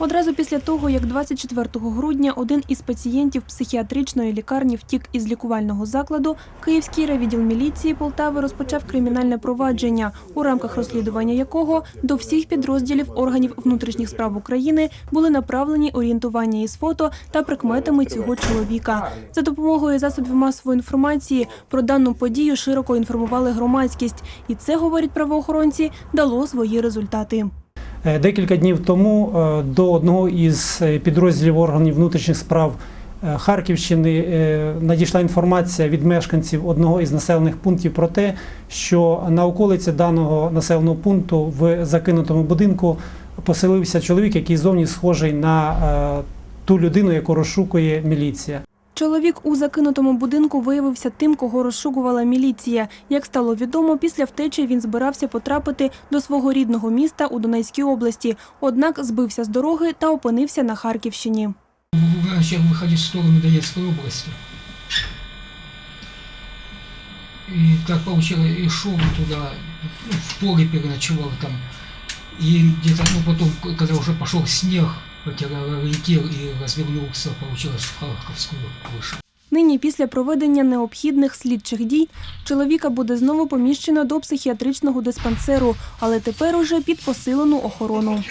Одразу після того, як 24 грудня один із пацієнтів психіатричної лікарні втік із лікувального закладу, Київський райвідділ міліції Полтави розпочав кримінальне провадження, у рамках розслідування якого до всіх підрозділів органів внутрішніх справ України були направлені орієнтування із фото та прикметами цього чоловіка. За допомогою засобів масової інформації про дану подію широко інформували громадськість, і це говорять правоохоронці дало свої результати. Е, Декілька днів тому е, до одного із е, підрозділів органів внутрішніх справ Харківщини надійшла інформація від мешканців одного із населених пунктів про те, що на околиці даного населеного пункту в закинутому будинку поселився чоловік, який зовні схожий на ту людину, яку розшукує міліція. Чоловік у закинутому будинку виявився тим, кого розшукувала міліція. Як стало відомо, після втечі він збирався потрапити до свого рідного міста у Донецькій області, однак збився з дороги та опинився на Харківщині. начал выходить в сторону Донецкой области. И так получилось, и шел туда, ну, в поле переночевал там. И где-то, ну, потом, когда уже пошел снег, потерял летел и развернулся, получилось, в Харьковскую вышел. Нині, після проведення необхідних слідчих дій, чоловіка буде знову поміщено до психіатричного диспансеру, але тепер уже під посилену охорону.